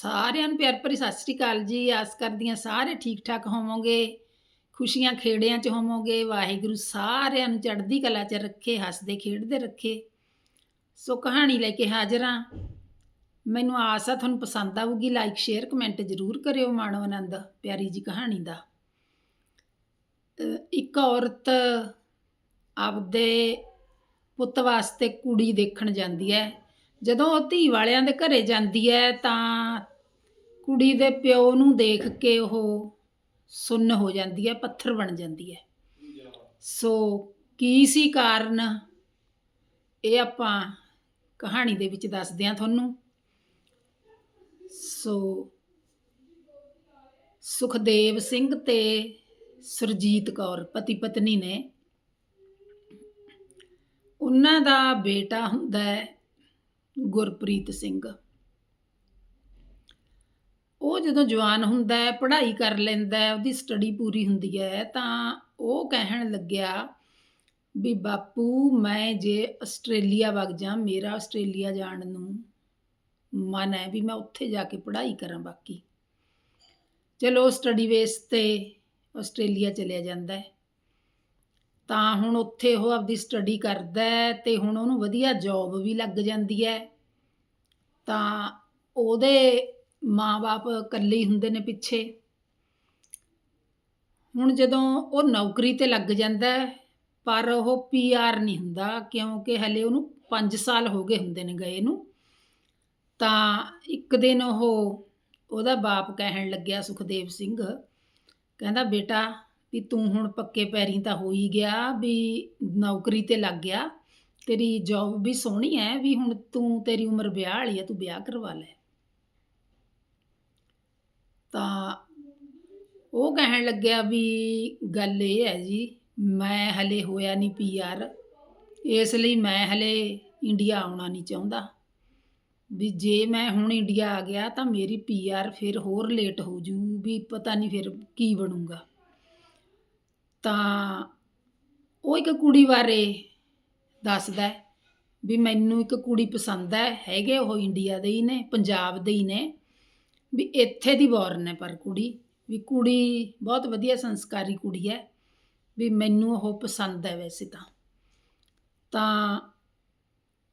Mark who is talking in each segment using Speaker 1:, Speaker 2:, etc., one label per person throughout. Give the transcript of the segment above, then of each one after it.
Speaker 1: ਸਾਰਿਆਂ ਨੂੰ ਪਿਆਰ ਭਰੀ ਸਤਿ ਸ੍ਰੀ ਅਕਾਲ ਜੀ। ਆਸ ਕਰਦੀ ਹਾਂ ਸਾਰੇ ਠੀਕ ਠਾਕ ਹੋਵੋਗੇ, ਖੁਸ਼ੀਆਂ ਖੇੜਿਆਂ 'ਚ ਹੋਵੋਗੇ, ਵਾਹਿਗੁਰੂ ਸਾਰਿਆਂ ਨੂੰ ਚੜ੍ਹਦੀ ਕਲਾ 'ਚ ਰੱਖੇ, ਹੱਸਦੇ ਖੇਡਦੇ ਰੱਖੇ। ਸੋ ਕਹਾਣੀ ਲੈ ਕੇ ਹਾਜ਼ਰ ਹਾਂ। ਮੈਨੂੰ ਆਸ ਆ ਤੁਹਾਨੂੰ ਪਸੰਦ ਆਊਗੀ ਲਾਈਕ ਸ਼ੇਅਰ ਕਮੈਂਟ ਜ਼ਰੂਰ ਕਰਿਓ ਮਾਣੋ ਆਨੰਦ, ਪਿਆਰੀ ਜੀ ਕਹਾਣੀ ਦਾ। ਇੱਕ ਔਰਤ ਆਪਦੇ ਪੁੱਤ ਵਾਸਤੇ ਕੁੜੀ ਦੇਖਣ ਜਾਂਦੀ ਹੈ। ਜਦੋਂ ਉਹ ਧੀ ਵਾਲਿਆਂ ਦੇ ਘਰੇ ਜਾਂਦੀ ਹੈ ਤਾਂ ਕੁੜੀ ਦੇ ਪਿਓ ਨੂੰ ਦੇਖ ਕੇ ਉਹ ਸੁੰਨ ਹੋ ਜਾਂਦੀ ਹੈ, ਪੱਥਰ ਬਣ ਜਾਂਦੀ ਹੈ। ਸੋ ਕੀ ਸੀ ਕਾਰਨ? ਇਹ ਆਪਾਂ ਕਹਾਣੀ ਦੇ ਵਿੱਚ ਦੱਸਦੇ ਹਾਂ ਤੁਹਾਨੂੰ। ਸੋ ਸੁਖਦੇਵ ਸਿੰਘ ਤੇ ਸੁਰਜੀਤ ਕੌਰ, ਪਤੀ ਪਤਨੀ ਨੇ ਉਹਨਾਂ ਦਾ ਬੇਟਾ ਹੁੰਦਾ ਹੈ ਗੁਰਪ੍ਰੀਤ ਸਿੰਘ। ਉਹ ਜਦੋਂ ਜਵਾਨ ਹੁੰਦਾ ਹੈ, ਪੜ੍ਹਾਈ ਕਰ ਲੈਂਦਾ ਹੈ, ਉਹਦੀ ਸਟੱਡੀ ਪੂਰੀ ਹੁੰਦੀ ਹੈ, ਤਾਂ ਉਹ ਕਹਿਣ ਲੱਗਿਆ ਵੀ ਬਾਪੂ, ਮੈਂ ਜੇ ਆਸਟ੍ਰੇਲੀਆ ਵਗ ਜਾ, ਮੇਰਾ ਆਸਟ੍ਰੇਲੀਆ ਜਾਣ ਨੂੰ ਮਨ ਹੈ ਵੀ ਮੈਂ ਉੱਥੇ ਜਾ ਕੇ ਪੜ੍ਹਾਈ ਕਰਾਂ ਬਾਕੀ। ਚਲੋ ਸਟੱਡੀ ਬੇਸ ਤੇ ਆਸਟ੍ਰੇਲੀਆ ਚਲਿਆ ਜਾਂਦਾ ਹੈ। ਤਾਂ ਹੁਣ ਉੱਥੇ ਉਹ ਆਪਦੀ ਸਟੱਡੀ ਕਰਦਾ ਹੈ ਤੇ ਹੁਣ ਉਹਨੂੰ ਵਧੀਆ ਜੌਬ ਵੀ ਲੱਗ ਜਾਂਦੀ ਹੈ। ਤਾਂ ਉਹਦੇ ਮਾਂ ਬਾਪ ਇਕੱਲੇ ਹੀ ਹੁੰਦੇ ਨੇ ਪਿੱਛੇ। ਹੁਣ ਜਦੋਂ ਉਹ ਨੌਕਰੀ ਤੇ ਲੱਗ ਜਾਂਦਾ ਹੈ, ਪਰ ਉਹ ਪੀਆਰ ਨਹੀਂ ਹੁੰਦਾ, ਕਿਉਂਕਿ ਹਲੇ ਉਹਨੂੰ 5 ਸਾਲ ਹੋ ਗਏ ਹੁੰਦੇ ਨੇ ਗਏ ਨੂੰ, ਤਾਂ ਇੱਕ ਦਿਨ ਉਹ ਉਹਦਾ ਬਾਪ ਕਹਿਣ ਲੱਗਿਆ ਸੁਖਦੇਵ ਸਿੰਘ, ਕਹਿੰਦਾ, ਬੇਟਾ, ਵੀ ਤੂੰ ਹੁਣ ਪੱਕੇ ਪੈਰੀ ਤਾਂ ਹੋ ਹੀ ਗਿਆ ਵੀ ਨੌਕਰੀ ਤੇ ਲੱਗ ਗਿਆ, ਤੇਰੀ ਜੌਬ ਵੀ ਸੋਹਣੀ ਹੈ, ਵੀ ਹੁਣ ਤੂੰ ਤੇਰੀ ਉਮਰ ਵਿਆਹ ਵਾਲੀ ਹੈ, ਤੂੰ ਵਿਆਹ ਕਰਵਾ ਲੈ। ਤਾਂ ਉਹ ਕਹਿਣ ਲੱਗਿਆ ਵੀ ਗੱਲ ਇਹ ਹੈ ਜੀ, ਮੈਂ ਹਲੇ ਹੋਇਆ ਨਹੀਂ ਪੀਆਰ ਇਸ ਲਈ ਮੈਂ ਹਲੇ ਇੰਡੀਆ ਆਉਣਾ ਨਹੀਂ ਚਾਹੁੰਦਾ। ਵੀ ਜੇ ਮੈਂ ਹੁਣ ਇੰਡੀਆ ਆ ਗਿਆ ਤਾਂ ਮੇਰੀ ਪੀਆਰ ਫਿਰ ਹੋਰ ਲੇਟ ਹੋ ਜੂ, ਵੀ ਪਤਾ ਨਹੀਂ ਫਿਰ ਕੀ ਬਣੂਗਾ। ਤਾਂ ਉਹ ਇੱਕ ਕੁੜੀ ਬਾਰੇ ਦੱਸਦਾ ਵੀ ਮੈਨੂੰ ਇੱਕ ਕੁੜੀ ਪਸੰਦ ਹੈ, ਹੈਗੇ ਉਹ ਇੰਡੀਆ ਦੇ ਹੀ ਨੇ, ਪੰਜਾਬ ਦੇ ਹੀ ਨੇ। ਵੀ ਇੱਥੇ ਦੀ ਬੋਰਨ ਹੈ ਪਰ ਕੁੜੀ, ਵੀ ਕੁੜੀ ਬਹੁਤ ਵਧੀਆ ਸੰਸਕਾਰੀ ਕੁੜੀ ਹੈ, ਵੀ ਮੈਨੂੰ ਉਹ ਪਸੰਦ ਹੈ ਵੈਸੇ ਤਾਂ। ਤਾਂ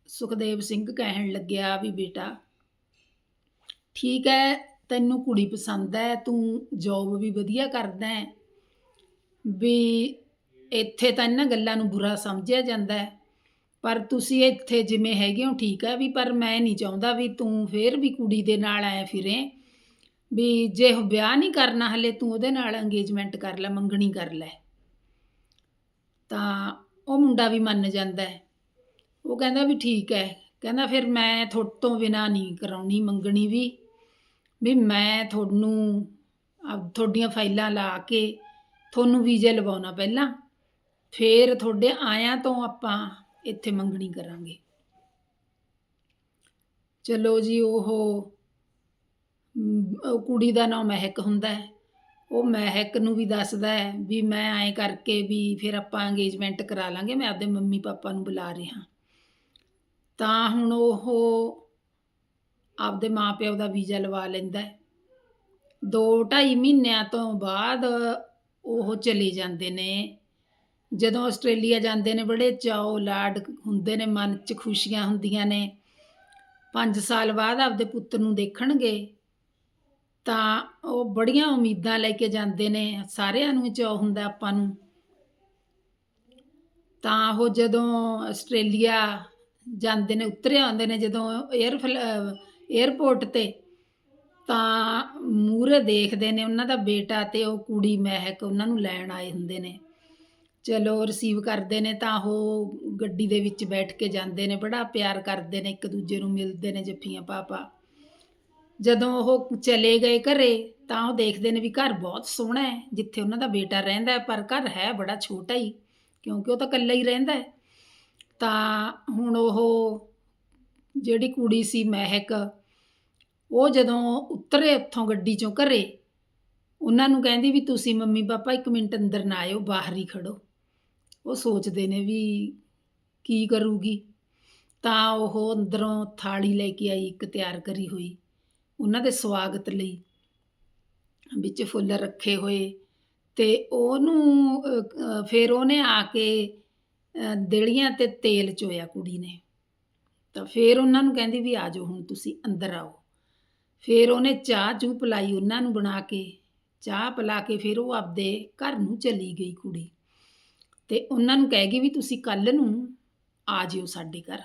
Speaker 1: ਸੁਖਦੇਵ ਸਿੰਘ ਕਹਿਣ ਲੱਗਿਆ ਵੀ ਬੇਟਾ, ਠੀਕ ਹੈ, ਤੈਨੂੰ ਕੁੜੀ ਪਸੰਦ ਹੈ, ਤੂੰ ਜੌਬ ਵੀ ਵਧੀਆ ਕਰਦਾ ਹੈ, ਵੀ ਇੱਥੇ ਤਾਂ ਇਹਨਾਂ ਗੱਲਾਂ ਨੂੰ ਬੁਰਾ ਸਮਝਿਆ ਜਾਂਦਾ ਹੈ, ਪਰ ਤੁਸੀਂ ਇੱਥੇ ਜਿਵੇਂ ਹੈਗੇ ਹੋ ਠੀਕ ਹੈ, ਵੀ ਪਰ ਮੈਂ ਨਹੀਂ ਚਾਹੁੰਦਾ ਵੀ ਤੂੰ ਫੇਰ ਵੀ ਕੁੜੀ ਦੇ ਨਾਲ ਆਇਆ ਫਿਰੇ। ਵੀ ਜੇ ਉਹ ਵਿਆਹ ਨਹੀਂ ਕਰਨਾ ਹਲੇ ਤੂੰ ਉਹਦੇ ਨਾਲ ਅੰਗੇਜਮੈਂਟ ਕਰ ਲੈ, ਮੰਗਣੀ ਕਰ ਲੈ। ਤਾਂ ਉਹ ਮੁੰਡਾ ਵੀ ਮੰਨ ਜਾਂਦਾ ਹੈ। ਉਹ ਕਹਿੰਦਾ ਵੀ ਠੀਕ ਹੈ। ਕਹਿੰਦਾ ਫਿਰ ਮੈਂ ਤੁਹਾਡੇ ਤੋਂ ਬਿਨਾ ਨਹੀਂ ਕਰਾਉਣੀ, ਮੰਗਣੀ ਵੀ। ਵੀ ਮੈਂ ਤੁਹਾਨੂੰ ਆਪ ਤੁਹਾਡੀਆਂ ਫਾਈਲਾਂ ਲਾ ਕੇ ਤੁਹਾਨੂੰ ਵੀਜ਼ਾ ਲਵਾਉਣਾ ਪਹਿਲਾਂ। ਫਿਰ ਤੁਹਾਡੇ ਆਇਆਂ ਤੋਂ ਆਪਾਂ ਇੱਥੇ ਮੰਗਣੀ ਕਰਾਂਗੇ। ਚਲੋ ਜੀ, ਉਹ ਕੁੜੀ ਦਾ ਨਾਂ ਮਹਿਕ ਹੁੰਦਾ ਹੈ। ਉਹ ਮਹਿਕ ਨੂੰ ਵੀ ਦੱਸਦਾ ਹੈ ਵੀ ਮੈਂ ਐਂ ਕਰਕੇ ਵੀ ਫਿਰ ਆਪਾਂ ਅੰਗੇਜਮੈਂਟ ਕਰਾ ਲਾਂਗੇ, ਮੈਂ ਆਪਦੇ ਮੰਮੀ ਪਾਪਾ ਨੂੰ ਬੁਲਾ ਰਿਹਾ ਤਾਂ ਹੁਣ ਉਹ ਆਪਦੇ ਮਾਪਿਓ ਦਾ ਵੀਜ਼ਾ ਲਵਾ ਲੈਂਦਾ ਹੈ। ਦੋ ਢਾਈ ਮਹੀਨਿਆਂ ਤੋਂ ਬਾਅਦ ਉਹ ਚਲੇ ਜਾਂਦੇ ਨੇ। ਜਦੋਂ ਆਸਟ੍ਰੇਲੀਆ ਜਾਂਦੇ ਨੇ, ਬੜੇ ਚਾਓ ਲਾਡ ਹੁੰਦੇ ਨੇ, ਮਨ 'ਚ ਖੁਸ਼ੀਆਂ ਹੁੰਦੀਆਂ ਨੇ। 5 ਸਾਲ ਬਾਅਦ ਆਪਦੇ ਪੁੱਤ ਨੂੰ ਦੇਖਣਗੇ। ਤਾਂ ਉਹ ਬੜੀਆਂ ਉਮੀਦਾਂ ਲੈ ਕੇ ਜਾਂਦੇ ਨੇ, ਸਾਰਿਆਂ ਨੂੰ ਚਾਅ ਹੁੰਦਾ ਆਪਾਂ ਨੂੰ। ਤਾਂ ਉਹ ਜਦੋਂ ਆਸਟ੍ਰੇਲੀਆ ਜਾਂਦੇ ਨੇ ਉਤਰੇ ਆਉਂਦੇ ਨੇ, ਜਦੋਂ 에ਅਰ 에ਅਰਪੋਰਟ ਤੇ, ਤਾਂ ਮੂਹਰੇ ਦੇਖਦੇ ਨੇ ਉਹਨਾਂ ਦਾ ਬੇਟਾ ਤੇ ਉਹ ਕੁੜੀ ਮਹਿਕ, ਉਹਨਾਂ ਨੂੰ ਲੈਣ ਆਏ ਹੁੰਦੇ ਨੇ। ਚਲੋ ਰਿਸੀਵ ਕਰਦੇ ਨੇ, ਤਾਂ ਉਹ ਗੱਡੀ ਦੇ ਵਿੱਚ ਬੈਠ ਕੇ ਜਾਂਦੇ ਨੇ, ਬੜਾ ਪਿਆਰ ਕਰਦੇ ਨੇ, ਇੱਕ ਦੂਜੇ ਨੂੰ ਮਿਲਦੇ ਨੇ, ਜੱਫੀਆਂ ਪਾਪਾ। ਜਦੋਂ ਉਹ ਚਲੇ ਗਏ ਘਰੇ, ਤਾਂ ਉਹ ਦੇਖਦੇ ਨੇ ਵੀ ਘਰ ਬਹੁਤ ਸੋਹਣਾ ਹੈ, ਜਿੱਥੇ ਉਹਨਾਂ ਦਾ ਬੇਟਾ ਰਹਿੰਦਾ ਹੈ, ਪਰ ਘਰ ਹੈ ਬੜਾ ਛੋਟਾ ਹੀ, ਕਿਉਂਕਿ ਉਹ ਤਾਂ ਇਕੱਲਾ ਹੀ ਰਹਿੰਦਾ ਹੈ। ਤਾਂ ਹੁਣ ਉਹ ਜਿਹੜੀ ਕੁੜੀ ਸੀ ਮਹਿਕ, ਉਹ ਜਦੋਂ ਉਤਰੇ ਉੱਥੋਂ ਗੱਡੀ ਚੋਂ ਘਰੇ, ਉਹਨਾਂ ਨੂੰ ਕਹਿੰਦੀ ਵੀ ਤੁਸੀਂ ਮੰਮੀ ਪਾਪਾ ਇੱਕ ਮਿੰਟ ਅੰਦਰ ਨਾ ਆਇਓ, ਬਾਹਰ ਹੀ ਖੜੋ। ਉਹ ਸੋਚਦੇ ਨੇ ਵੀ ਕੀ ਕਰੂਗੀ। ਤਾਂ ਉਹ ਅੰਦਰੋਂ ਥਾਲੀ ਲੈ ਕੇ ਆਈ, ਇੱਕ ਤਿਆਰ ਕਰੀ ਹੋਈ। ਉਹਨਾਂ ਦੇ ਸਵਾਗਤ ਲਈ ਵਿੱਚ ਫੁੱਲ ਰੱਖੇ ਹੋਏ ਤੇ ਉਹਨੂੰ ਫਿਰ ਉਹਨੇ ਆ ਕੇ ਅ, ਦੇਲੀਆਂ ਤੇ ਤੇਲ ਚੋਇਆ ਕੁੜੀ ਨੇ। ਤਾਂ ਫਿਰ ਉਹਨਾਂ ਨੂੰ ਕਹਿੰਦੀ ਵੀ ਆ ਜਾਓ ਹੁਣ ਤੁਸੀਂ ਅੰਦਰ ਆਓ। ਫਿਰ ਉਹਨੇ ਚਾਹ ਚੂਹ ਪਿਲਾਈ ਉਹਨਾਂ ਨੂੰ ਬਣਾ ਕੇ। ਚਾਹ ਪਿਲਾ ਕੇ ਫਿਰ ਉਹ ਆਪਦੇ ਘਰ ਨੂੰ ਚਲੀ ਗਈ ਕੁੜੀ। ਤੇ ਉਹਨਾਂ ਨੂੰ ਕਹਿ ਗਈ ਵੀ ਤੁਸੀਂ ਕੱਲ ਨੂੰ ਆ ਜਿਓ ਸਾਡੇ ਘਰ।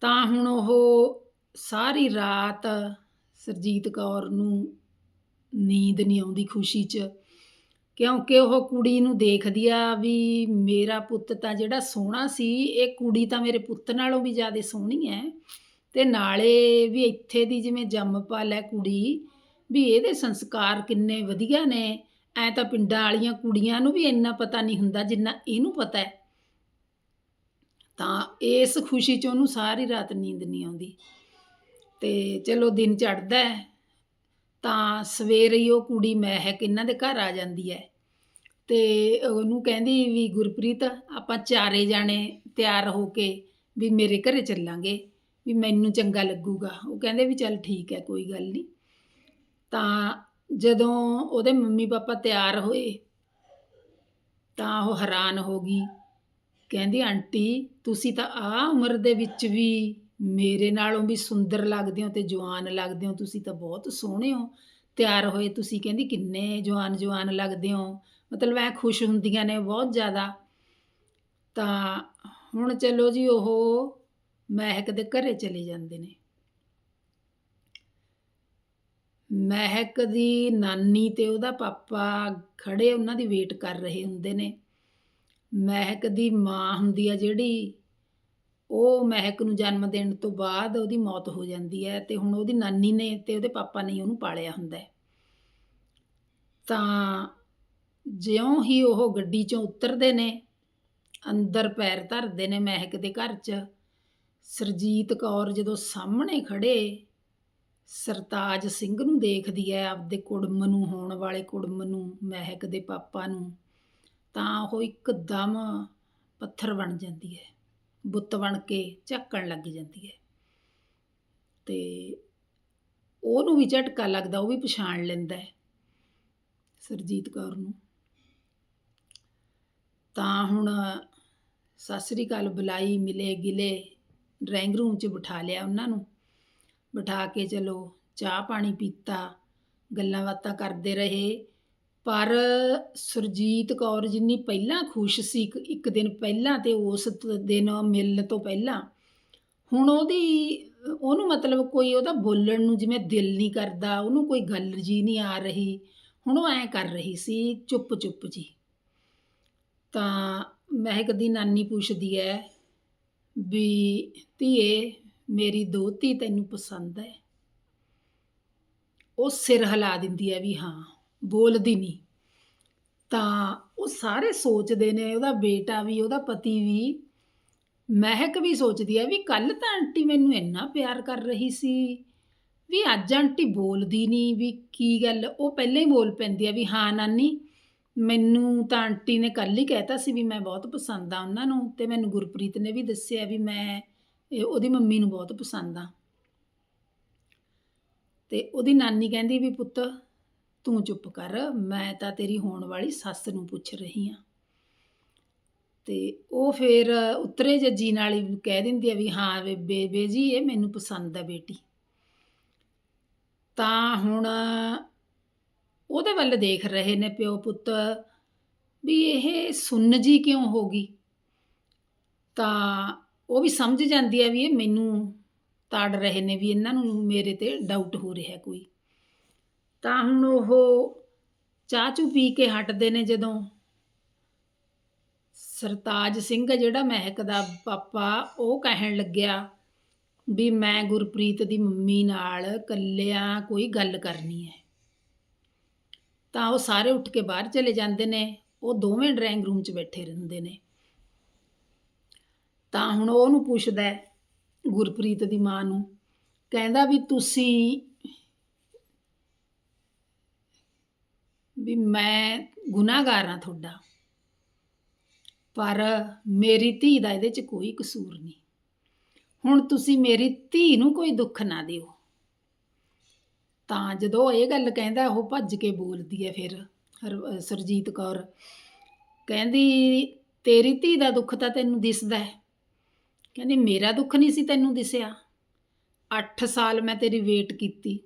Speaker 1: ਤਾਂ ਹੁਣ ਉਹ ਸਾਰੀ ਰਾਤ ਸੁਰਜੀਤ ਕੌਰ ਨੂੰ ਨੀਂਦ ਨਹੀਂ ਆਉਂਦੀ ਖੁਸ਼ੀ 'ਚ, ਕਿਉਂਕਿ ਉਹ ਕੁੜੀ ਨੂੰ ਦੇਖਦੀ ਆ ਵੀ ਮੇਰਾ ਪੁੱਤ ਤਾਂ ਜਿਹੜਾ ਸੋਹਣਾ ਸੀ, ਇਹ ਕੁੜੀ ਤਾਂ ਮੇਰੇ ਪੁੱਤ ਨਾਲੋਂ ਵੀ ਜ਼ਿਆਦਾ ਸੋਹਣੀ ਹੈ ਤੇ ਨਾਲੇ ਵੀ ਇੱਥੇ ਦੀ ਜਿਵੇਂ ਜੰਮਪਲ ਹੈ ਕੁੜੀ, ਵੀ ਇਹਦੇ ਸੰਸਕਾਰ ਕਿੰਨੇ ਵਧੀਆ ਨੇ। ਐ ਤਾਂ ਪਿੰਡਾਂ ਵਾਲੀਆਂ ਕੁੜੀਆਂ ਨੂੰ ਵੀ ਇੰਨਾ ਪਤਾ ਨਹੀਂ ਹੁੰਦਾ ਜਿੰਨਾ ਇਹਨੂੰ ਪਤਾ ਹੈ ਤਾਂ ਇਸ ਖੁਸ਼ੀ 'ਚ ਉਹਨੂੰ ਸਾਰੀ ਰਾਤ ਨੀਂਦ ਨਹੀਂ ਆਉਂਦੀ। ਤੇ ਚਲੋ ਦਿਨ ਚੜ੍ਹਦਾ ਤਾਂ ਸਵੇਰੇ ਹੀ ਉਹ ਕੁੜੀ ਮਹਿਕ ਇਹਨਾਂ ਦੇ ਘਰ ਆ ਜਾਂਦੀ ਹੈ। ਤੇ ਉਹਨੂੰ ਕਹਿੰਦੀ ਵੀ ਗੁਰਪ੍ਰੀਤ, ਆਪਾਂ ਚਾਰੇ ਜਾਣੇ ਤਿਆਰ ਹੋ ਕੇ ਵੀ ਮੇਰੇ ਘਰੇ ਚੱਲਾਂਗੇ, ਵੀ ਮੈਨੂੰ ਚੰਗਾ ਲੱਗੂਗਾ। ਉਹ ਕਹਿੰਦੇ ਵੀ ਚੱਲ ਠੀਕ ਹੈ, ਕੋਈ ਗੱਲ ਨਹੀਂ। ਤਾਂ ਜਦੋਂ ਉਹਦੇ ਮੰਮੀ ਪਾਪਾ ਤਿਆਰ ਹੋਏ, ਤਾਂ ਉਹ ਹੈਰਾਨ ਹੋ ਗਈ। ਕਹਿੰਦੀ, ਆਂਟੀ, ਤੁਸੀਂ ਤਾਂ ਆ ਉਮਰ ਦੇ ਵਿੱਚ ਵੀ ਮੇਰੇ ਨਾਲੋਂ ਵੀ ਸੁੰਦਰ ਲੱਗਦੇ ਹੋ ਤੇ ਜਵਾਨ ਲੱਗਦੇ ਹੋ, ਤੁਸੀਂ ਤਾਂ ਬਹੁਤ ਸੋਹਣੇ ਹੋ। ਤਿਆਰ ਹੋਏ ਤੁਸੀਂ ਕਹਿੰਦੀ ਕਿੰਨੇ ਜਵਾਨ ਜਵਾਨ ਲੱਗਦੇ ਹੋ। ਮਤਲਬ ਐ ਖੁਸ਼ ਹੁੰਦੀਆਂ ਨੇ ਬਹੁਤ ਜ਼ਿਆਦਾ। ਤਾਂ ਹੁਣ ਚਲੋ ਜੀ ਉਹ ਮਹਿਕ ਦੇ ਘਰੇ ਚਲੇ ਜਾਂਦੇ ਨੇ। ਮਹਿਕ ਦੀ ਨਾਨੀ ਤੇ ਉਹਦਾ ਪਾਪਾ ਖੜੇ ਉਹਨਾਂ ਦੀ ਵੇਟ ਕਰ ਰਹੇ ਹੁੰਦੇ ਨੇ। ਮਹਿਕ ਦੀ ਮਾਂ ਹੁੰਦੀ ਆ ਜਿਹੜੀ ਉਹ ਮਹਿਕ ਨੂੰ ਜਨਮ ਦੇਣ ਤੋਂ ਬਾਅਦ ਉਹਦੀ ਮੌਤ ਹੋ ਜਾਂਦੀ ਹੈ ਤੇ ਹੁਣ ਉਹਦੀ ਨਾਨੀ ਨੇ ਤੇ ਉਹਦੇ ਪਾਪਾ ਨੇ ਉਹਨੂੰ ਪਾਲਿਆ ਹੁੰਦਾ ਹੈ। ਤਾਂ ਜਿਉਂ ਹੀ ਉਹ ਗੱਡੀ ਚੋਂ ਉਤਰਦੇ ਨੇ, ਅੰਦਰ ਪੈਰ ਧਰਦੇ ਨੇ ਮਹਿਕ ਦੇ ਘਰ 'ਚ, ਸਰਜੀਤ ਕੌਰ ਜਦੋਂ ਸਾਹਮਣੇ ਖੜੇ, ਸਰਤਾਜ ਸਿੰਘ ਨੂੰ ਦੇਖਦੀ ਹੈ ਆਪਦੇ ਕੁੜਮ ਨੂੰ, ਹੋਣ ਵਾਲੇ ਕੁੜਮ ਨੂੰ, ਮਹਿਕ ਦੇ ਪਾਪਾ ਨੂੰ, ਤਾਂ ਉਹ ਇੱਕਦਮ ਪੱਥਰ ਬਣ ਜਾਂਦੀ ਹੈ। ਬੁੱਤ ਬਣ ਕੇ ਝੱਕਣ ਲੱਗ ਜਾਂਦੀ ਹੈ। ਤੇ ਉਹਨੂੰ ਵੀ ਝਟਕਾ ਲੱਗਦਾ, ਉਹ ਵੀ ਪਛਾਣ ਲੈਂਦਾ ਹੈ ਸਰਜੀਤ ਕੌਰ ਨੂੰ। ਤਾਂ ਹੁਣ ਸਤਿ ਸ੍ਰੀ ਅਕਾਲ, ਬੁਲਾਈ, ਮਿਲੇ, ਗਿਲੇ, ਡਰਾਇੰਗ ਰੂਮ 'ਚ ਬਿਠਾ ਲਿਆ ਉਹਨਾਂ ਨੂੰ। ਬਿਠਾ ਕੇ ਚਲੋ ਚਾਹ ਪਾਣੀ ਪੀਤਾ, ਗੱਲਾਂ ਬਾਤਾਂ ਕਰਦੇ ਰਹੇ। ਪਰ ਸੁਰਜੀਤ ਕੌਰ ਜਿੰਨੀ ਪਹਿਲਾਂ ਖੁਸ਼ ਸੀ, ਇੱਕ- ਦਿਨ ਪਹਿਲਾਂ ਤੇ ਉਸ ਦਿਨ ਮਿਲਣ ਤੋਂ ਪਹਿਲਾਂ, ਹੁਣ ਉਹਦੀ, ਉਹਨੂੰ ਮਤਲਬ ਕੋਈ ਉਹਦਾ ਬੋਲਣ ਨੂੰ ਜਿਵੇਂ ਦਿਲ ਨਹੀਂ ਕਰਦਾ, ਉਹਨੂੰ ਕੋਈ ਗੱਲ ਜੀ ਨਹੀਂ ਆ ਰਹੀ, ਹੁਣ ਉਹ ਐਂ ਕਰ ਰਹੀ ਸੀ, ਚੁੱਪ ਚੁੱਪ ਜੀ। ਤਾਂ ਮਹਿਕ ਦੀ ਨਾਨੀ ਪੁੱਛਦੀ ਹੈ ਵੀ, ਧੀਏ, ਮੇਰੀ ਦੋਤੀ ਤੈਨੂੰ ਪਸੰਦ ਹੈ ਉਹ ਸਿਰ ਹਿਲਾ ਦਿੰਦੀ ਹੈ ਵੀ ਹਾਂ। ਬੋਲਦੀ ਨਹੀਂ ਤਾਂ ਉਹ ਸਾਰੇ ਸੋਚਦੇ ਨੇ, ਉਹਦਾ ਬੇਟਾ ਵੀ, ਉਹਦਾ ਪਤੀ ਵੀ। ਮਹਿਕ ਵੀ ਸੋਚਦੀ ਹੈ ਵੀ ਕੱਲ ਤਾਂ ਆਂਟੀ ਮੈਨੂੰ ਇੰਨਾ ਪਿਆਰ ਕਰ ਰਹੀ ਸੀ। ਵੀ ਅੱਜ ਆਂਟੀ ਬੋਲਦੀ ਨਹੀਂ ਵੀ ਕੀ ਗੱਲ, ਉਹ ਪਹਿਲਾਂ ਹੀ ਬੋਲ ਪੈਂਦੀ ਆ ਵੀ ਹਾਂ ਨਾਨੀ, ਮੈਨੂੰ ਤਾਂ ਆਂਟੀ ਨੇ ਕੱਲ ਹੀ ਕਹਿਤਾ ਸੀ ਵੀ ਮੈਂ ਬਹੁਤ ਪਸੰਦ ਆ ਉਹਨਾਂ ਨੂੰ ਤੇ ਮੈਨੂੰ ਗੁਰਪ੍ਰੀਤ ਨੇ ਵੀ ਦੱਸਿਆ ਵੀ ਮੈਂ ਇਹ ਉਹਦੀ ਮੰਮੀ ਨੂੰ ਬਹੁਤ ਪਸੰਦ ਆ। ਤੇ ਉਹਦੀ ਨਾਨੀ ਕਹਿੰਦੀ ਵੀ ਪੁੱਤ ਤੂੰ ਚੁੱਪ ਕਰ, ਮੈਂ ਤਾਂ ਤੇਰੀ ਹੋਣ ਵਾਲੀ ਸੱਸ ਨੂੰ ਪੁੱਛ ਰਹੀ ਹਾਂ। ਤੇ ਉਹ ਫਿਰ ਉਤਰੇ ਜੱਜੀ ਨਾਲ ਹੀ ਕਹਿ ਦਿੰਦੀ ਆ ਵੀ ਹਾਂ ਵੇ ਬੇਬੇ ਜੀ, ਇਹ ਮੈਨੂੰ ਪਸੰਦ ਆ ਬੇਟੀ। ਤਾਂ ਹੁਣ ਉਹਦੇ ਵੱਲ ਦੇਖ ਰਹੇ ਨੇ ਪਿਓ ਪੁੱਤ ਵੀ ਇਹ ਸੁੰਨ ਜੀ ਕਿਉਂ ਹੋ ਗਈ? ਤਾਂ ਉਹ ਵੀ ਸਮਝ ਜਾਂਦੀ ਹੈ ਵੀ ਇਹ ਮੈਨੂੰ ਤਾੜ ਰਹੇ ਨੇ ਵੀ ਇਹਨਾਂ ਨੂੰ ਮੇਰੇ ਤੇ ਡਾਊਟ ਹੋ ਰਿਹਾ ਕੋਈ। ਤਾਂ ਹੁਣ ਉਹ ਚਾਹ ਚੂ ਪੀ ਕੇ ਹਟਦੇ ਨੇ ਜਦੋਂ। ਸਰਤਾਜ ਸਿੰਘ, ਜਿਹੜਾ ਮਹਿਕ ਦਾ ਪਾਪਾ, ਉਹ ਕਹਿਣ ਲੱਗਿਆ ਵੀ ਮੈਂ ਗੁਰਪ੍ਰੀਤ ਦੀ ਮੰਮੀ ਨਾਲ ਕੱਲਿਆਂ ਕੋਈ ਗੱਲ ਕਰਨੀ ਹੈ। ਤਾਂ ਉਹ ਸਾਰੇ ਉੱਠ ਕੇ ਬਾਹਰ ਚਲੇ ਜਾਂਦੇ ਨੇ। ਉਹ ਦੋਵੇਂ ਡਰਾਇੰਗ ਰੂਮ 'ਚ ਬੈਠੇ ਰਹਿੰਦੇ ਨੇ। ਤਾਂ ਹੁਣ ਉਹ ਉਹਨੂੰ ਪੁੱਛਦਾ ਗੁਰਪ੍ਰੀਤ ਦੀ ਮਾਂ ਨੂੰ, ਕਹਿੰਦਾ ਵੀ ਤੁਸੀਂ ਵੀ ਮੈਂ ਗੁਨਾਹਗਾਰ ਹਾਂ ਤੁਹਾਡਾ। ਪਰ ਮੇਰੀ ਧੀ ਦਾ ਇਹਦੇ 'ਚ ਕੋਈ ਕਸੂਰ ਨਹੀਂ। ਹੁਣ ਤੁਸੀਂ ਮੇਰੀ ਧੀ ਨੂੰ ਕੋਈ ਦੁੱਖ ਨਾ ਦਿਓ। ਤਾਂ ਜਦੋਂ ਇਹ ਗੱਲ ਕਹਿੰਦਾ, ਉਹ ਭੱਜ ਕੇ ਬੋਲਦੀ ਹੈ ਫਿਰ, ਹਰ- ਸੁਰਜੀਤ ਕੌਰ। ਕਹਿੰਦੀ, ਤੇਰੀ ਧੀ ਦਾ ਦੁੱਖ ਤਾਂ ਤੈਨੂੰ ਦਿਸਦਾ ਹੈ। ਕਹਿੰਦੀ, ਮੇਰਾ ਦੁੱਖ ਨਹੀਂ ਸੀ ਤੈਨੂੰ ਦਿਸਿਆ। 8 ਸਾਲ ਮੈਂ ਤੇਰੀ ਵੇਟ ਕੀਤੀ।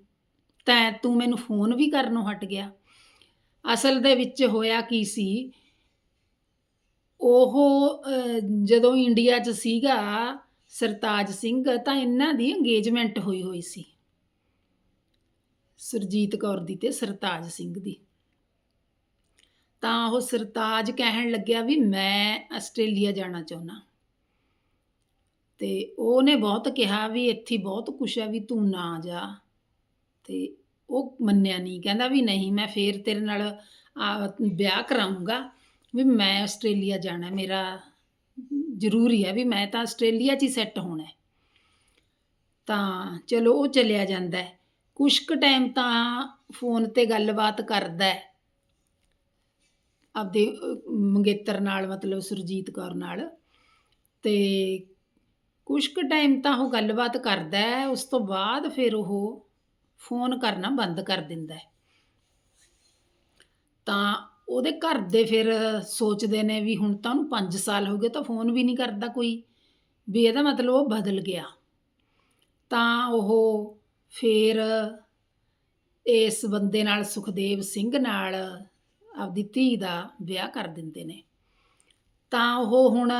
Speaker 1: ਤੈਂ ਤੂੰ ਮੈਨੂੰ ਫੋਨ ਵੀ ਕਰਨੋਂ ਹਟ ਗਿਆ। ਅਸਲ ਦੇ ਵਿੱਚ ਹੋਇਆ ਕੀ ਸੀ? ਉਹ ਜਦੋਂ ਇੰਡੀਆ 'ਚ ਸੀਗਾ ਸਰਤਾਜ ਸਿੰਘ, ਤਾਂ ਇਹਨਾਂ ਦੀ ਇੰਗੇਜਮੈਂਟ ਹੋਈ ਹੋਈ ਸੀ। ਸੁਰਜੀਤ ਕੌਰ ਦੀ ਤੇ ਸਰਤਾਜ ਸਿੰਘ ਦੀ। ਤਾਂ ਉਹ ਸਰਤਾਜ ਕਹਿਣ ਲੱਗਿਆ ਵੀ ਮੈਂ ਆਸਟ੍ਰੇਲੀਆ ਜਾਣਾ ਚਾਹੁੰਦਾ। ਤੇ ਉਹਨੇ ਬਹੁਤ ਕਿਹਾ ਵੀ ਇੱਥੇ ਬਹੁਤ ਕੁਛ ਹੈ ਵੀ ਤੂੰ ਨਾ ਜਾ। ਤੇ ਉਹ ਮੰਨਿਆ ਨਹੀਂ ਕਹਿੰਦਾ ਵੀ ਨਹੀਂ ਮੈਂ ਫੇਰ ਤੇਰੇ ਨਾਲ ਆ, ਵਿਆਹ ਕਰਾਉਂਗਾ ਵੀ ਮੈਂ ਆਸਟ੍ਰੇਲੀਆ ਜਾਣਾ ਮੇਰਾ ਜ਼ਰੂਰੀ ਹੈ ਵੀ ਮੈਂ ਤਾਂ ਆਸਟ੍ਰੇਲੀਆ 'ਚ ਹੀ ਸੈੱਟ ਹੋਣਾ ਹੈ। ਤਾਂ ਚਲੋ ਉਹ ਚਲਿਆ ਜਾਂਦਾ ਹੈ। ਕੁਛ ਕੁ ਟਾਈਮ ਤਾਂ ਫੋਨ ਤੇ ਗੱਲਬਾਤ ਕਰਦਾ ਹੈ। ਆਪਦੇ ਅਹ, ਮੰਗੇਤਰ ਨਾਲ ਮਤਲਬ ਸੁਰਜੀਤ ਕੌਰ ਨਾਲ। ਤੇ ਕੁਛ ਕੁ ਟਾਈਮ ਤਾਂ ਉਹ ਗੱਲਬਾਤ ਕਰਦਾ ਹੈ ਉਸ ਤੋਂ ਬਾਅਦ ਫਿਰ ਉਹ ਫੋਨ ਕਰਨਾ ਬੰਦ ਕਰ ਦਿੰਦਾ ਹੈ। ਤਾਂ ਉਹਦੇ ਘਰ ਦੇ ਫਿਰ ਸੋਚਦੇ ਨੇ ਵੀ ਹੁਣ ਤਾਂ ਉਹਨੂੰ 5 ਸਾਲ ਹੋ ਗਏ, ਤਾਂ ਫੋਨ ਵੀ ਨਹੀਂ ਕਰਦਾ ਕੋਈ। ਵੀ ਇਹਦਾ ਮਤਲਬ ਉਹ ਬਦਲ ਗਿਆ। ਤਾਂ ਉਹ ਫਿਰ ਇਸ ਬੰਦੇ ਨਾਲ, ਸੁਖਦੇਵ ਸਿੰਘ ਨਾਲ ਆਪਦੀ ਧੀ ਦਾ ਵਿਆਹ ਕਰ ਦਿੰਦੇ ਨੇ। ਤਾਂ ਉਹ ਹੁਣ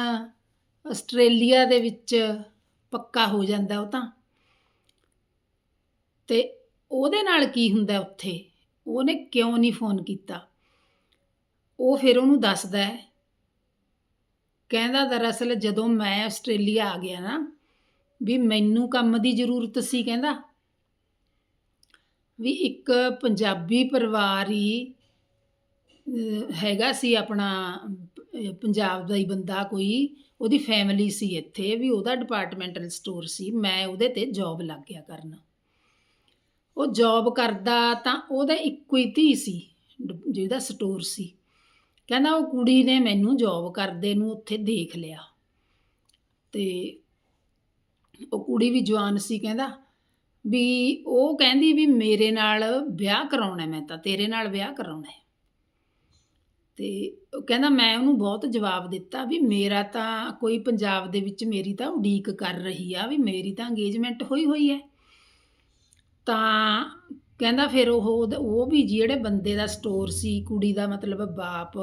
Speaker 1: ਆਸਟ੍ਰੇਲੀਆ ਦੇ ਵਿੱਚ ਪੱਕਾ ਹੋ ਜਾਂਦਾ ਉਹ ਤਾਂ। ਤੇ ਉਹਦੇ ਨਾਲ ਕੀ ਹੁੰਦਾ ਉੱਥੇ? ਉਹਨੇ ਕਿਉਂ ਨਹੀਂ ਫੋਨ ਕੀਤਾ? ਉਹ ਫਿਰ ਉਹਨੂੰ ਦੱਸਦਾ ਹੈ। ਕਹਿੰਦਾ ਦਰਅਸਲ ਜਦੋਂ ਮੈਂ ਆਸਟ੍ਰੇਲੀਆ ਆ ਗਿਆ ਨਾ, ਵੀ ਮੈਨੂੰ ਕੰਮ ਦੀ ਜ਼ਰੂਰਤ ਸੀ ਕਹਿੰਦਾ, ਵੀ ਇੱਕ ਪੰਜਾਬੀ ਪਰਿਵਾਰ ਹੀ ਹੈਗਾ ਸੀ ਆਪਣਾ ਪੰਜਾਬ ਦਾ ਹੀ ਬੰਦਾ ਕੋਈ, ਉਹਦੀ ਫੈਮਿਲੀ ਸੀ ਇੱਥੇ, ਵੀ ਉਹਦਾ ਡਿਪਾਰਟਮੈਂਟਲ ਸਟੋਰ ਸੀ, ਮੈਂ ਉਹਦੇ ਤੇ ਜੌਬ ਲੱਗ ਗਿਆ ਕਰਨ। ਉਹ ਜੌਬ ਕਰਦਾ ਤਾਂ ਉਹਦਾ ਇੱਕੋ ਹੀ ਧੀ ਸੀ ਡ- ਜਿਹਦਾ ਸਟੋਰ ਸੀ। ਕਹਿੰਦਾ ਉਹ ਕੁੜੀ ਨੇ ਮੈਨੂੰ ਜੌਬ ਕਰਦੇ ਨੂੰ ਉੱਥੇ ਦੇਖ ਲਿਆ। ਤੇ ਉਹ ਕੁੜੀ ਵੀ ਜਵਾਨ ਸੀ ਕਹਿੰਦਾ, ਵੀ ਉਹ ਕਹਿੰਦੀ ਵੀ ਮੇਰੇ ਨਾਲ ਵਿਆਹ ਕਰਾਉਣਾ ਮੈਂ ਤਾਂ, ਤੇਰੇ ਨਾਲ ਵਿਆਹ ਕਰਾਉਣਾ। ਹੈ ਤੇ ਉਹ ਕਹਿੰਦਾ ਮੈਂ ਉਹਨੂੰ ਬਹੁਤ ਜਵਾਬ ਦਿੱਤਾ ਵੀ ਮੇਰਾ ਤਾਂ ਕੋਈ ਪੰਜਾਬ ਦੇ ਵਿੱਚ ਮੇਰੀ ਤਾਂ ਉਡੀਕ ਕਰ ਰਹੀ ਆ, ਵੀ ਮੇਰੀ ਤਾਂ ਅੰਗੇਜਮੈਂਟ ਹੋਈ ਹੋਈ ਹੈ। ਤਾਂ ਕਹਿੰਦਾ ਫਿਰ ਉਹ ਉਹਦਾ- ਉਹ ਵੀ ਜਿਹੜੇ ਬੰਦੇ ਦਾ ਸਟੋਰ ਸੀ, ਕੁੜੀ ਦਾ ਮਤਲਬ ਬਾਪ,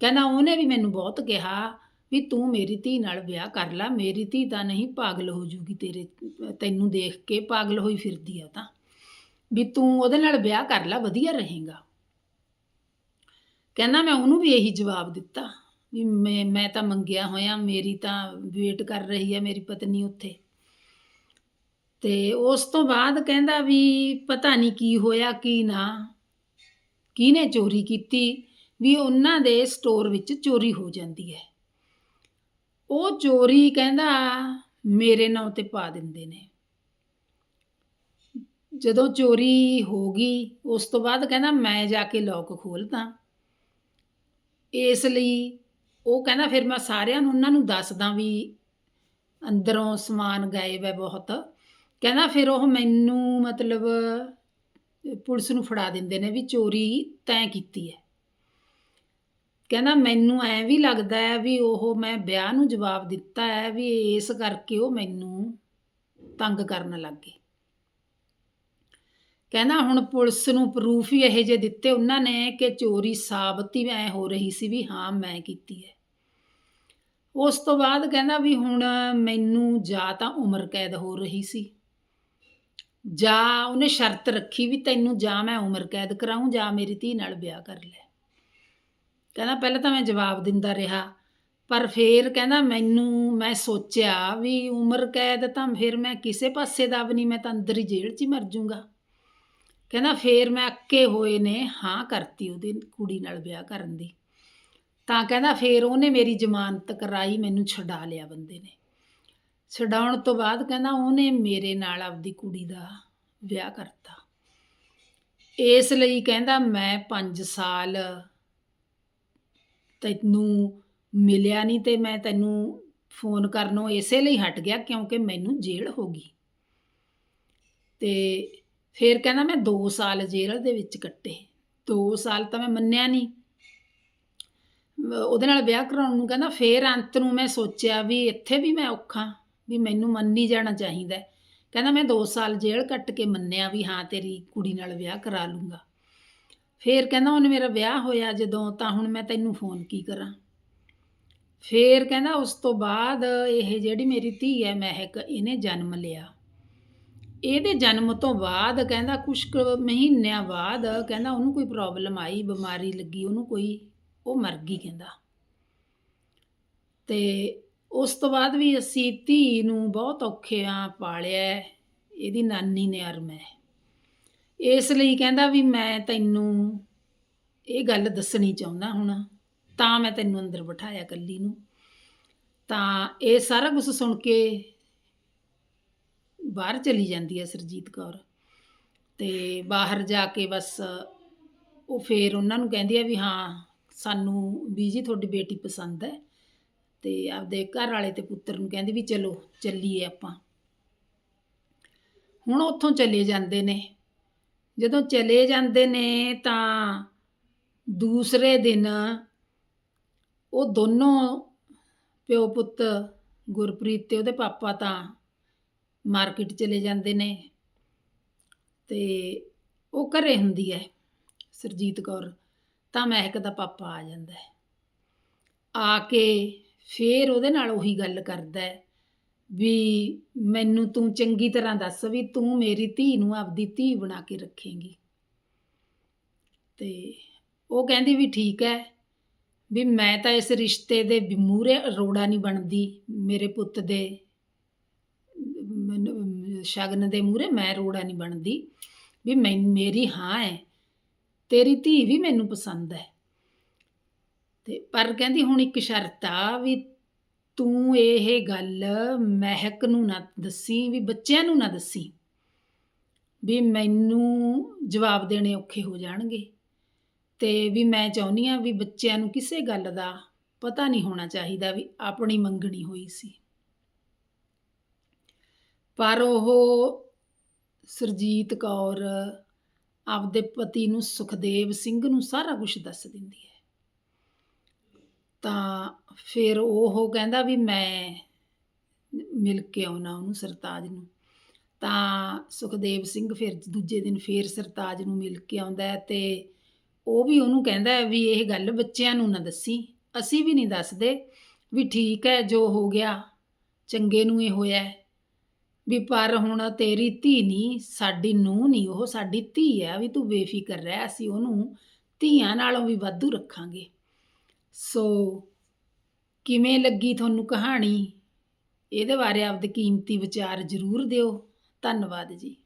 Speaker 1: ਕਹਿੰਦਾ ਉਹਨੇ ਵੀ ਮੈਨੂੰ ਬਹੁਤ ਕਿਹਾ ਵੀ ਤੂੰ ਮੇਰੀ ਧੀ ਨਾਲ ਵਿਆਹ ਕਰ ਲੈ, ਮੇਰੀ ਧੀ ਤਾਂ ਨਹੀਂ ਪਾਗਲ ਹੋ ਜੂਗੀ ਤੇਰੇ, ਤੈਨੂੰ ਦੇਖ ਕੇ ਪਾਗਲ ਹੋਈ ਫਿਰਦੀ ਆ ਤਾਂ। ਵੀ ਤੂੰ ਉਹਦੇ ਨਾਲ ਵਿਆਹ ਕਰ ਲੈ, ਵਧੀਆ ਰਹੇਗਾ। ਕਹਿੰਦਾ ਮੈਂ ਉਹਨੂੰ ਵੀ ਇਹੀ ਜਵਾਬ ਦਿੱਤਾ, ਵੀ ਮੈਂ ਮੈਂ ਤਾਂ ਮੰਗਿਆ ਹੋਇਆ, ਮੇਰੀ ਤਾਂ ਵੇਟ ਕਰ ਰਹੀ ਹੈ ਮੇਰੀ ਪਤਨੀ ਉੱਥੇ। ਤੇ ਉਸ ਤੋਂ ਬਾਅਦ ਕਹਿੰਦਾ ਵੀ ਪਤਾ ਨਹੀਂ ਕੀ ਹੋਇਆ, ਕੀ ਨਾ। ਕਿਹਨੇ ਚੋਰੀ ਕੀਤੀ? ਵੀ ਉਹਨਾਂ ਦੇ ਸਟੋਰ ਵਿੱਚ ਚੋਰੀ ਹੋ ਜਾਂਦੀ ਹੈ। ਉਹ ਚੋਰੀ ਕਹਿੰਦਾ, ਮੇਰੇ ਨਾਂ ਤੇ ਪਾ ਦਿੰਦੇ ਨੇ। ਜਦੋਂ ਚੋਰੀ ਹੋ ਗਈ, ਉਸ ਤੋਂ ਬਾਅਦ ਕਹਿੰਦਾ, ਮੈਂ ਜਾ ਕੇ ਲੋਕ ਖੋਲਦਾ ਇਸ ਲਈ ਉਹ ਕਹਿੰਦਾ, ਫਿਰ ਮੈਂ ਸਾਰਿਆਂ ਨੂੰ ਉਹਨਾਂ ਨੂੰ ਦੱਸਦਾ ਵੀ ਅੰਦਰੋਂ ਸਮਾਨ ਗਾਇਬ ਹੈ ਬਹੁਤ। ਕਹਿੰਦਾ ਫਿਰ ਉਹ ਮੈਨੂੰ ਮਤਲਬ ਪੁਲਿਸ ਨੂੰ ਫੜਾ ਦਿੰਦੇ ਨੇ ਵੀ ਚੋਰੀ ਤੈਂ ਕੀਤੀ ਹੈ। ਕਹਿੰਦਾ ਮੈਨੂੰ ਐ ਵੀ ਲੱਗਦਾ ਹੈ ਵੀ ਉਹ ਮੈਂ ਵਿਆਹ ਨੂੰ ਜਵਾਬ ਦਿੱਤਾ ਹੈ ਵੀ ਇਸ ਕਰਕੇ ਉਹ ਮੈਨੂੰ ਤੰਗ ਕਰਨ ਲੱਗ। ਗਏ ਕਹਿੰਦਾ ਹੁਣ ਪੁਲਿਸ ਨੂੰ ਪ੍ਰੂਫ ਹੀ ਇਹੋ ਜਿਹੇ ਦਿੱਤੇ ਉਹਨਾਂ ਨੇ ਕਿ ਚੋਰੀ ਸਾਬਤ ਹੀ ਐ ਹੋ ਰਹੀ ਸੀ ਵੀ ਹਾਂ ਮੈਂ ਕੀਤੀ ਹੈ। ਉਸ ਤੋਂ ਬਾਅਦ ਕਹਿੰਦਾ ਵੀ ਹੁਣ ਮੈਨੂੰ ਜਾਂ ਤਾਂ ਉਮਰ ਕੈਦ ਹੋ ਰਹੀ ਸੀ। ਜਾਂ ਉਹਨੇ ਸ਼ਰਤ ਰੱਖੀ ਵੀ ਤੈਨੂੰ ਜਾਂ ਮੈਂ ਉਮਰ ਕੈਦ ਕਰਾਉਂ ਜਾਂ ਮੇਰੀ ਧੀ ਨਾਲ ਵਿਆਹ ਕਰ ਲੈ। ਕਹਿੰਦਾ ਪਹਿਲਾਂ ਤਾਂ ਮੈਂ ਜਵਾਬ ਦਿੰਦਾ ਰਿਹਾ, ਪਰ ਫੇਰ ਕਹਿੰਦਾ ਮੈਨੂੰ, ਮੈਂ ਸੋਚਿਆ ਵੀ ਉਮਰ ਕੈਦ ਤਾਂ ਫਿਰ ਮੈਂ ਕਿਸੇ ਪਾਸੇ ਦਾ ਵੀ ਨਹੀਂ, ਮੈਂ ਤਾਂ ਅੰਦਰ ਹੀ ਜੇਲ੍ਹ 'ਚ ਹੀ ਮਰ ਜਾਊਂਗਾ ਕਹਿੰਦਾ ਫੇਰ ਮੈਂ ਅੱਕੇ ਹੋਏ ਨੇ, ਹਾਂ ਕਰਤੀ ਉਹਦੀ ਕੁੜੀ ਨਾਲ ਵਿਆਹ ਕਰਨ ਦੀ। ਤਾਂ ਕਹਿੰਦਾ ਫੇਰ ਉਹਨੇ ਮੇਰੀ ਜ਼ਮਾਨਤ ਕਰਾਈ, ਮੈਨੂੰ ਛਡਾ ਲਿਆ ਬੰਦੇ ਨੇ। ਛਡਾਉਣ ਤੋਂ ਬਾਅਦ ਕਹਿੰਦਾ ਉਹਨੇ ਮੇਰੇ ਨਾਲ ਆਪਦੀ ਕੁੜੀ ਦਾ ਵਿਆਹ ਕਰਤਾ। ਇਸ ਲਈ ਕਹਿੰਦਾ ਮੈਂ 5 ਸਾਲ ਤੈਨੂੰ ਮਿਲਿਆ ਨਹੀਂ ਤੇ ਮੈਂ ਤੈਨੂੰ ਫੋਨ ਕਰਨੋਂ ਇਸੇ ਲਈ ਹਟ ਗਿਆ ਕਿਉਂਕਿ ਮੈਨੂੰ ਜੇਲ੍ਹ ਹੋ ਗਈ। ਤੇ ਫਿਰ ਕਹਿੰਦਾ ਮੈਂ 2 ਸਾਲ ਜੇਲ੍ਹ ਦੇ ਵਿੱਚ ਕੱਟੇ। 2 ਸਾਲ ਤਾਂ ਮੈਂ ਮੰਨਿਆ ਨਹੀਂ। ਉਹਦੇ ਨਾਲ ਵਿਆਹ ਕਰਾਉਣ ਨੂੰ ਕਹਿੰਦਾ ਫੇਰ ਅੰਤ ਨੂੰ ਮੈਂ ਸੋਚਿਆ ਵੀ ਇੱਥੇ ਵੀ ਮੈਂ ਔਖਾ। ਵੀ ਮੈਨੂੰ ਮੰਨੀ ਜਾਣਾ ਚਾਹੀਦਾ ਕਹਿੰਦਾ ਮੈਂ 2 ਸਾਲ ਜੇਲ੍ਹ ਕੱਟ ਕੇ ਮੰਨਿਆ ਵੀ ਹਾਂ ਤੇਰੀ ਕੁੜੀ ਨਾਲ ਵਿਆਹ ਕਰਾ ਲੂੰਗਾ। ਫੇਰ ਕਹਿੰਦਾ ਉਹਨੇ ਮੇਰਾ ਵਿਆਹ ਹੋਇਆ ਜਦੋਂ, ਤਾਂ ਹੁਣ ਮੈਂ ਤੈਨੂੰ ਫੋਨ ਕੀ ਕਰਾਂ? ਫੇਰ ਕਹਿੰਦਾ ਉਸ ਤੋਂ ਬਾਅਦ ਇਹ ਜਿਹੜੀ ਮੇਰੀ ਧੀ ਹੈ ਮਹਿਕ ਇਹਨੇ ਜਨਮ ਲਿਆ। ਇਹਦੇ ਜਨਮ ਤੋਂ ਬਾਅਦ ਕਹਿੰਦਾ ਕੁਛ ਕੁ ਮਹੀਨਿਆਂ ਬਾਅਦ ਕਹਿੰਦਾ ਉਹਨੂੰ ਕੋਈ ਪ੍ਰੋਬਲਮ ਆਈ, ਬਿਮਾਰੀ ਲੱਗੀ, ਉਹਨੂੰ ਕੋਈ, ਉਹ ਮਰ ਗਈ ਕਹਿੰਦਾ। ਤੇ ਉਸ ਤੋਂ ਬਾਅਦ ਵੀ ਅਸੀਂ ਧੀ ਨੂੰ ਬਹੁਤ ਔਖਿਆਂ ਪਾਲਿਆ ਇਹਦੀ ਨਾਨੀ ਨੇ ਅਰਮ ਹੈ। ਇਸ ਲਈ ਕਹਿੰਦਾ ਵੀ ਮੈਂ ਤੈਨੂੰ ਇਹ ਗੱਲ ਦੱਸਣੀ ਚਾਹੁੰਦਾ ਹੁਣ, ਤਾਂ ਮੈਂ ਤੈਨੂੰ ਅੰਦਰ ਬਿਠਾਇਆ ਕੱਲੀ ਨੂੰ। ਤਾਂ ਇਹ ਸਾਰਾ ਕੁਝ ਸੁਣ ਕੇ ਬਾਹਰ ਚਲੀ ਜਾਂਦੀ ਹੈ ਸਰਜੀਤ ਕੌਰ ਤੇ ਬਾਹਰ ਜਾ ਕੇ ਬਸ ਉਹ ਫੇਰ ਉਹਨਾਂ ਨੂੰ ਕਹਿੰਦੀ ਆ ਵੀ ਹਾਂ, ਸਾਨੂੰ ਵੀ ਜੀ ਤੁਹਾਡੀ ਬੇਟੀ ਪਸੰਦ ਹੈ। ਤੇ ਆਪਦੇ ਘਰ ਵਾਲੇ ਤੇ ਪੁੱਤਰ ਨੂੰ ਕਹਿੰਦੀ ਵੀ ਚਲੋ, ਚੱਲੀਏ ਆਪਾਂ। ਹੁਣ ਉੱਥੋਂ ਚਲੇ ਜਾਂਦੇ ਨੇ। ਜਦੋਂ ਚਲੇ ਜਾਂਦੇ ਨੇ ਤਾਂ ਦੂਸਰੇ ਦਿਨ ਉਹ ਦੋਨੋਂ ਪਿਓ ਪੁੱਤ ਗੁਰਪ੍ਰੀਤ ਤੇ ਉਹਦੇ ਪਾਪਾ ਤਾਂ ਮਾਰਕੀਟ ਚਲੇ ਜਾਂਦੇ ਨੇ। ਤੇ ਉਹ ਘਰੇ ਹੁੰਦੀ ਹੈ, ਸਰਜੀਤ ਕੌਰ। ਤਾਂ ਮਹਿਕ ਦਾ ਪਾਪਾ ਆ ਜਾਂਦਾ ਹੈ। ਆ ਕੇ ਫੇਰ ਉਹਦੇ ਨਾਲ ਉਹੀ ਗੱਲ ਕਰਦਾ ਹੈ ਵੀ ਮੈਨੂੰ ਤੂੰ ਚੰਗੀ ਤਰ੍ਹਾਂ ਦੱਸ ਵੀ ਤੂੰ ਮੇਰੀ ਧੀ ਨੂੰ ਆਪਦੀ ਧੀ ਬਣਾ ਕੇ ਰੱਖੇਂਗੀ। ਤੇ ਉਹ ਕਹਿੰਦੀ ਵੀ ਠੀਕ ਹੈ ਵੀ ਮੈਂ ਤਾਂ ਇਸ ਰਿਸ਼ਤੇ ਦੇ ਮੂਹਰੇ ਰੋੜਾ ਨਹੀਂ ਬਣਦੀ, ਮੇਰੇ ਪੁੱਤ ਦੇ ਸ਼ਗਨ ਦੇ ਮੂਹਰੇ ਮੈਂ ਰੋੜਾ ਨਹੀਂ ਬਣਦੀ, ਵੀ ਮੈਂ ਮੇਰੀ ਹਾਂ ਹੈ, ਤੇਰੀ ਧੀ ਵੀ ਮੈਨੂੰ ਪਸੰਦ ਹੈ। ਤੇ ਪਰ ਕਹਿੰਦੀ ਹੁਣ ਇੱਕ ਸ਼ਰਤ ਆ ਵੀ ਤੂੰ ਇਹ ਗੱਲ ਮਹਿਕ ਨੂੰ ਨਾ ਦੱਸੀ, ਵੀ ਬੱਚਿਆਂ ਨੂੰ ਨਾ ਦੱਸੀ, ਵੀ ਮੈਨੂੰ ਜਵਾਬ ਦੇਣੇ ਔਖੇ ਹੋ ਜਾਣਗੇ ਤੇ ਵੀ ਮੈਂ ਚਾਹੁੰਦੀ ਆ ਵੀ ਬੱਚਿਆਂ ਨੂੰ ਕਿਸੇ ਗੱਲ ਦਾ ਪਤਾ ਨਹੀਂ ਹੋਣਾ ਚਾਹੀਦਾ ਵੀ ਆਪਣੀ ਮੰਗਣੀ ਹੋਈ ਸੀ। ਪਰ ਉਹ ਸਰਜੀਤ ਕੌਰ ਆਪਦੇ ਪਤੀ ਨੂੰ ਸੁਖਦੇਵ ਸਿੰਘ ਨੂੰ ਸਾਰਾ ਕੁਝ ਦੱਸ ਦਿੰਦੀ ਹੈ। ਤਾਂ ਫਿਰ ਉਹ ਕਹਿੰਦਾ ਵੀ ਮੈਂ ਮਿਲ ਕੇ ਆਉਣਾ ਉਹਨੂੰ ਸਰਤਾਜ ਨੂੰ। ਤਾਂ ਸੁਖਦੇਵ ਸਿੰਘ ਫਿਰ ਦੂਜੇ ਦਿਨ ਫਿਰ ਸਰਤਾਜ ਨੂੰ ਮਿਲ ਕੇ ਆਉਂਦਾ ਹੈ ਤੇ ਉਹ ਵੀ ਉਹਨੂੰ ਕਹਿੰਦਾ ਵੀ ਇਹ ਗੱਲ ਬੱਚਿਆਂ ਨੂੰ ਨਾ ਦੱਸੀ। ਅਸੀਂ ਵੀ ਨਹੀਂ ਦੱਸਦੇ ਵੀ ਠੀਕ ਹੈ, ਜੋ ਹੋ ਗਿਆ, ਚੰਗੇ ਨੂੰ ਇਹ ਹੋਇਆ ਵੀ ਪਰ ਹੁਣ ਤੇਰੀ ਧੀ ਨਹੀਂ ਸਾਡੀ ਨੂੰਹ ਨਹੀਂ ਉਹ ਸਾਡੀ ਧੀ ਹੈ, ਵੀ ਤੂੰ ਬੇਫਿਕਰ ਰਹਿ, ਅਸੀਂ ਉਹਨੂੰ ਧੀਆਂ ਨਾਲੋਂ ਵੀ ਵਾਧੂ ਰੱਖਾਂਗੇ। ਸੋ ਕਿਵੇਂ ਲੱਗੀ ਤੁਹਾਨੂੰ ਕਹਾਣੀ? ਇਹਦੇ ਬਾਰੇ ਆਪਦੇ ਕੀਮਤੀ ਵਿਚਾਰ ਜ਼ਰੂਰ ਦਿਓ। ਧੰਨਵਾਦ ਜੀ।